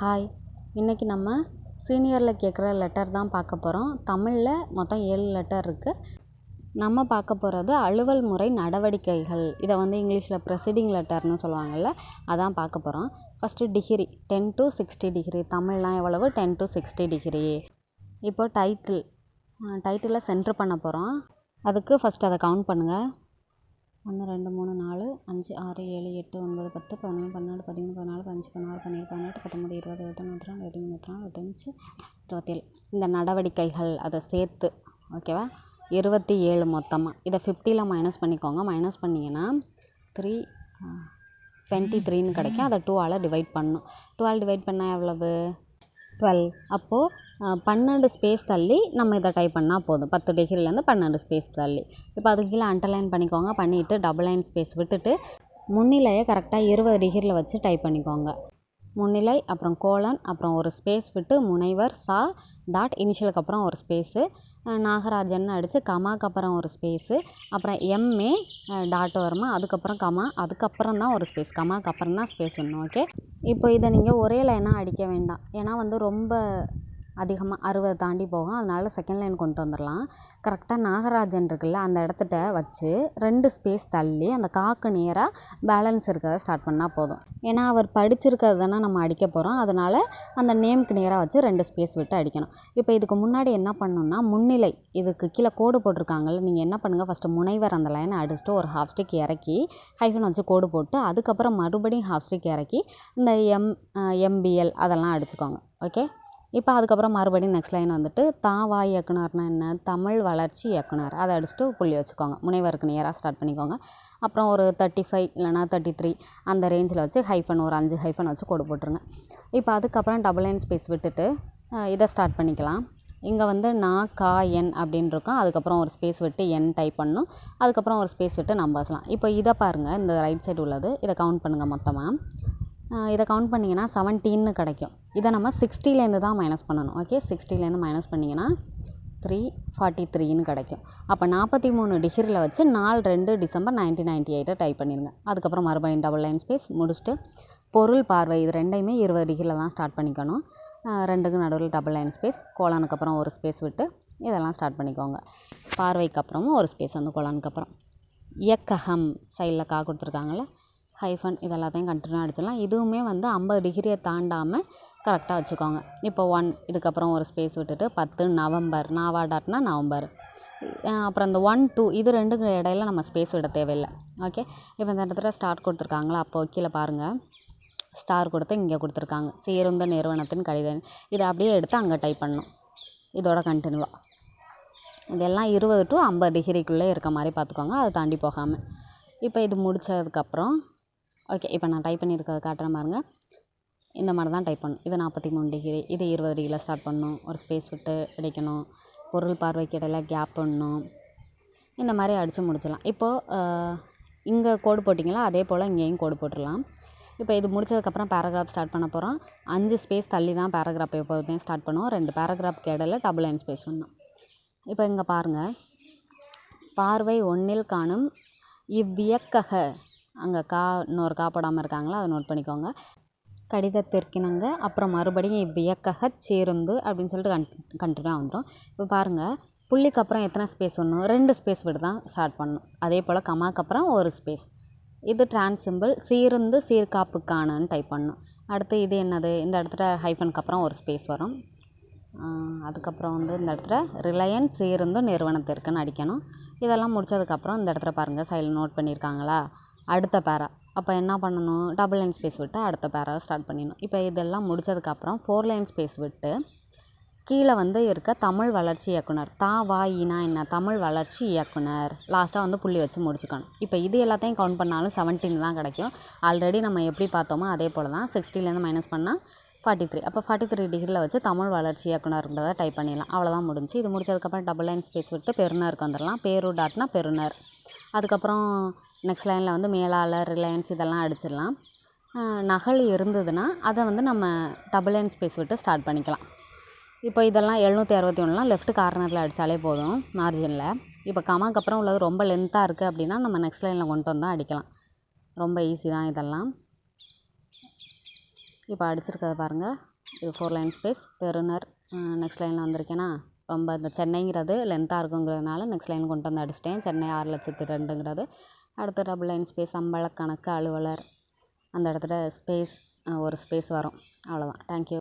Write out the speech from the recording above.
Hi இன்றைக்கி நம்ம சீனியரில் கேட்குற லெட்டர் தான் பார்க்க போகிறோம் தமிழில் மொத்தம் ஏழு லெட்டர் இருக்குது நம்ம பார்க்க போகிறது அலுவல் முறை நடவடிக்கைகள். இதை வந்து இங்கிலீஷில் ப்ரெசிடிங் லெட்டர்னு சொல்லுவாங்கள்ல அதான் பார்க்க போகிறோம் first degree ten to sixty degree தமிழ்லாம் எவ்வளவு? டென் டு சிக்ஸ்டி டிகிரி இப்போ டைட்டில் டைட்டிலை சென்ட்ரு பண்ண போகிறோம் அதுக்கு ஃபஸ்ட் அதை கவுண்ட் பண்ணுங்கள் ஒன்று ரெண்டு மூணு நாலு அஞ்சு ஆறு ஏழு எட்டு ஒன்பது பத்து பதினொன்று பன்னெண்டு பதிமூணு பதினாலு பதினஞ்சு பதினாறு பதினேழு பதினெட்டு பத்தொம்பது இருபது இருபத்தொன்று இருபத்தி ரெண்டு இருபத்தி மூணு இருபத்தி நாலு இருபத்தேழு இந்த நடவடிக்கைகள் அதை சேர்த்து ஓகேவா இருபத்தி ஏழு மொத்தமாக இதை ஃபிஃப்டியில் மைனஸ் பண்ணிக்கோங்க. மைனஸ் பண்ணிங்கன்னா த்ரீ டுவெண்ட்டி த்ரீன்னு கிடைக்கும். அதை டூவால் டிவைட் பண்ணணும் டூவால் டிவைட் பண்ணால் எவ்வளவு? டுவெல் அப்போது பன்னெண்டு ஸ்பேஸ் தள்ளி நம்ம இதை டைப் பண்ணால் போதும். பத்து டிகிரிலேருந்து பன்னெண்டு ஸ்பேஸ் தள்ளி. இப்போ அதுக்கு கீழே அண்டர்லைன் பண்ணிக்கோங்க. பண்ணிவிட்டு டபுள் லைன் ஸ்பேஸ் விட்டுட்டு முன்னிலையை கரெக்டாக இருபது டிகிரியில் வச்சு டைப் பண்ணிக்கோங்க. முன்னிலை அப்புறம் கோலன் அப்புறம் ஒரு ஸ்பேஸ் விட்டு முனைவர் சா டாட் இனிஷியலுக்கு அப்புறம் ஒரு ஸ்பேஸு நாகராஜன் அடித்து கமாக்கு அப்புறம் ஒரு ஸ்பேஸு அப்புறம் எம்ஏ டாட் வருமா அதுக்கப்புறம் கமா அதுக்கப்புறம் தான் ஒரு ஸ்பேஸ் கமாக்கு அப்புறம் தான் ஸ்பேஸ் வரணும் ஓகே இப்போ இதை நீங்கள் ஒரே லைனாக அடிக்க வேண்டாம். ஏன்னா வந்து ரொம்ப அதிகமாக அறுபது தாண்டி போகும். அதனால் செகண்ட் லைன் கொண்டு வந்துடலாம் கரெக்டாக நாகராஜன் இருக்குல்ல அந்த இடத்துட்ட வச்சு ரெண்டு ஸ்பேஸ் தள்ளி அந்த காக்கு நேராக பேலன்ஸ் இருக்கிறத ஸ்டார்ட் பண்ணால் போதும். ஏன்னா அவர் படிச்சிருக்கிறது தானே நம்ம அடிக்க போகிறோம் அதனால் அந்த நேம்க்கு நேராக வச்சு ரெண்டு ஸ்பேஸ் விட்டு அடிக்கணும். இப்போ இதுக்கு முன்னாடி என்ன பண்ணணும்னா முன்னிலை இதுக்கு கீழே கோடு போட்டிருக்காங்கல்ல நீங்கள் என்ன பண்ணுங்கள் ஃபஸ்ட்டு முனைவர் அந்த லைனை அடிச்சுட்டு ஒரு ஹாஃப் ஸ்டிக் இறக்கி ஹைஃபன் வச்சு கோடு போட்டு அதுக்கப்புறம் மறுபடியும் ஹாஃப் ஸ்டிக் இறக்கி இந்த எம் எம்பிஎல் அதெல்லாம் அடிச்சுக்கோங்க. ஓகே இப்போ அதுக்கப்புறம் மறுபடியும் நெக்ஸ்ட் லைன் வந்துட்டு தாவா இயக்குனர்னா என்ன? தமிழ் வளர்ச்சி இயக்குனர். அதை அடிச்சுட்டு புள்ளி வச்சுக்கோங்க. முனைவருக்கு நேராக ஸ்டார்ட் பண்ணிக்கோங்க. அப்புறம் ஒரு தேர்ட்டி ஃபைவ் இல்லைனா தேர்ட்டி த்ரீ அந்த ரேஞ்சில் வச்சு ஹைஃபன் ஒரு அஞ்சு ஹைஃபன் வச்சு கோடு போட்டுருங்க. இப்போ அதுக்கப்புறம் டபுள் லைன் ஸ்பேஸ் விட்டுட்டு இதை ஸ்டார்ட் பண்ணிக்கலாம். இங்கே வந்து நா கா என் அப்படின்னு இருக்கும். அதுக்கப்புறம் ஒரு ஸ்பேஸ் விட்டு என் டைப் பண்ணணும். அதுக்கப்புறம் ஒரு ஸ்பேஸ் விட்டு நம்பர்ஸ்லாம் இப்போ இதை பாருங்கள் இந்த ரைட் சைடு உள்ளது. இதை கவுண்ட் பண்ணுங்கள் மொத்தமாக இதை கவுண்ட் பண்ணிங்கன்னா செவன்டீன்னு கிடைக்கும். இதை நம்ம சிக்ஸ்டிலேருந்து தான் மைனஸ் பண்ணணும். ஓகே சிக்ஸ்டிலேருந்து மைனஸ் பண்ணிங்கன்னா த்ரீ ஃபார்ட்டி த்ரீன்னு கிடைக்கும். அப்போ நாற்பத்தி மூணு டிகிரியில் வச்சு நாலு ரெண்டு டிசம்பர் நைன்டீன் நைன்ட்டி எயிட்டை டைப் பண்ணிடுங்க அதுக்கப்புறம் மறுபடியும் டபுள் லைன் ஸ்பேஸ் முடிச்சுட்டு பொருள் பார்வை இது ரெண்டையுமே இருபது டிகிரியில் தான் ஸ்டார்ட் பண்ணிக்கணும். ரெண்டுக்கு நடுவில் டபுள் லைன் ஸ்பேஸ் கோலானுக்கு அப்புறம் ஒரு ஸ்பேஸ் விட்டு இதெல்லாம் ஸ்டார்ட் பண்ணிக்கோங்க. பார்வைக்கு அப்புறமும் ஒரு ஸ்பேஸ் வந்து கோலானுக்கு அப்புறம். இயக்ககம் சைடில் கா கொடுத்துருக்காங்கள ஹைஃபன் இது எல்லாத்தையும் கண்டினியூ அடிச்சிடலாம். இதுவுமே வந்து ஐம்பது டிகிரியை தாண்டாமல் கரெக்டாக வச்சுக்கோங்க. இப்போ ஒன் இதுக்கப்புறம் ஒரு ஸ்பேஸ் விட்டுட்டு பத்து நவம்பர் நாவா டாட்னா நவம்பர் அப்புறம் இந்த ஒன் டூ இது ரெண்டுக்கு இடையில நம்ம ஸ்பேஸ் விட தேவையில்லை. ஓகே இப்போ இந்த இடத்துல ஸ்டார்ட் கொடுத்துருக்காங்களா? அப்போ கீழே பாருங்கள் ஸ்டார் கொடுத்து இங்கே கொடுத்துருக்காங்க. சீருந்த நிறுவனத்தின் கடிதம். இதை அப்படியே எடுத்து அங்கே டைப் பண்ணணும். இதோட கண்டினியூவாக இதெல்லாம் இருபது டு ஐம்பது டிகிரிக்குள்ளே இருக்க மாதிரி பார்த்துக்கோங்க. அதை தாண்டி போகாமல் இப்போ இது முடித்ததுக்கப்புறம் ஓகே இப்போ நான் டைப் பண்ணியிருக்கிறத காட்டுறேன் பாருங்கள் இந்த மாதிரி தான் டைப் பண்ணணும் இது நாற்பத்தி மூணு டிகிரி இது இருபது டிகிரியில் ஸ்டார்ட் பண்ணணும் ஒரு ஸ்பேஸ் விட்டு அடிக்கணும் பொருள் பார்வைக்கு இடையில கேப் பண்ணணும் இந்த மாதிரி அடித்து முடிச்சிடலாம். இப்போது இங்கே கோடு போட்டிங்களா? அதே போல் இங்கேயும் கோடு போட்டுடலாம். இப்போ இது முடிச்சதுக்கப்புறம் பேராகிராஃப் ஸ்டார்ட் பண்ண போகிறோம் அஞ்சு ஸ்பேஸ் தள்ளி தான் பேராகிராஃப் எப்போதுமே ஸ்டார்ட் பண்ணுவோம் ரெண்டு பேராகிராஃப்க்கு இடையில டபுள் லைன் ஸ்பேஸ் பண்ணணும் இப்போ இங்கே பாருங்கள் பார்வை ஒன்றில் காணும் இவ்வியக்கக. அங்கே கா இன்னொரு கா போடாமல் இருக்காங்களா அதை நோட் பண்ணிக்கோங்க. கடிதத்திற்கிணங்க அப்புறம் மறுபடியும் வியக்கக சேருந்து அப்படின்னு சொல்லிட்டு கன் கண்டினியூ வந்துடும் இப்போ பாருங்கள் புள்ளிக்கு அப்புறம் எத்தனை ஸ்பேஸ் ஒன்று ரெண்டு ஸ்பேஸ் விட்டு தான் ஸ்டார்ட் பண்ணணும். அதே போல் கமாக்கு அப்புறம் ஒரு ஸ்பேஸ் இது ட்ரான்ஸ் சிம்பிள் சீருந்து சீர்காப்புக்கானன்னு டைப் பண்ணணும் அடுத்து இது என்னது? இந்த இடத்துல ஹைஃபனுக்கு அப்புறம் ஒரு ஸ்பேஸ் வரும். அதுக்கப்புறம் வந்து இந்த இடத்துல ரிலையன்ஸ் சீருந்து நிறுவனத்திற்குன்னு அடிக்கணும். இதெல்லாம் முடிச்சதுக்கப்புறம் இந்த இடத்துல பாருங்கள் சைடில் நோட் பண்ணியிருக்காங்களா அடுத்த பேரா. அப்போ என்ன பண்ணணும்? டபுள் லைன் ஸ்பேஸ் விட்டு அடுத்த பேரா ஸ்டார்ட் பண்ணிடணும். இப்போ இதெல்லாம் முடிச்சதுக்கப்புறம் ஃபோர் லைன் ஸ்பேஸ் விட்டு கீழே வந்து இருக்க தமிழ் வளர்ச்சி இயக்குனர். தா வா இனா என்ன? தமிழ் வளர்ச்சி இயக்குனர். லாஸ்ட்டாக வந்து புள்ளி வச்சு முடிச்சுக்கணும். இப்போ இது எல்லாத்தையும் கவுண்ட் பண்ணாலும் செவன்டீன் தான் கிடைக்கும். ஆல்ரெடி நம்ம எப்படி பார்த்தோமோ அதே போல் தான் சிக்ஸ்டிலேருந்து மைனஸ் பண்ணால் ஃபார்ட்டி த்ரீ அப்போ ஃபார்ட்டி த்ரீ டிகிரியில் வச்சு தமிழ் வளர்ச்சி இயக்குனர்ன்றதை டைப் பண்ணிடலாம். அவ்வளோதான் முடிஞ்சு. இது முடிச்சதுக்கப்புறம் டபுள் லைன் ஸ்பேஸ் விட்டு பெருனருக்கு வந்துடலாம். பேரு டாட்னா பெருனர் அதுக்கப்புறம் நெக்ஸ்ட் லைனில் வந்து மேலாளர் ரிலையன்ஸ் இதெல்லாம் அடிச்சிடலாம். நகல் இருந்ததுன்னா அதை வந்து நம்ம டபுள் லைன் ஸ்பேஸ் விட்டு ஸ்டார்ட் பண்ணிக்கலாம். இப்போ இதெல்லாம் எழுநூற்றி அறுபத்தி ஒன்றுலாம் லெஃப்ட் கார்னரில் அடித்தாலே போதும் மார்ஜினில் இப்போ கமாக்கு அப்புறம் உள்ளது ரொம்ப லென்த்தாக இருக்குது அப்படின்னா நம்ம நெக்ஸ்ட் லைனில் கொண்டு வந்தால் அடிக்கலாம். ரொம்ப ஈஸி தான் இதெல்லாம். இப்போ அடிச்சிருக்கிறத பாருங்கள் இது ஃபோர் லைன் ஸ்பேஸ் பெருனர் நெக்ஸ்ட் லைனில் வந்திருக்கேன்னா ரொம்ப இந்த சென்னைங்கிறது லென்த்தாக இருக்குங்கிறதுனால நெக்ஸ்ட் லைன் கொண்டு வந்து அடிச்சிட்டேன். சென்னை ஆறு லட்சத்து ரெண்டுங்கிறது. அடுத்து டபுள் லைன் ஸ்பேஸ் சம்பள கணக்கு அலுவலர். அந்த இடத்துல ஸ்பேஸ் ஒரு ஸ்பேஸ் வரும். அவ்வளோதான் தேங்க்யூ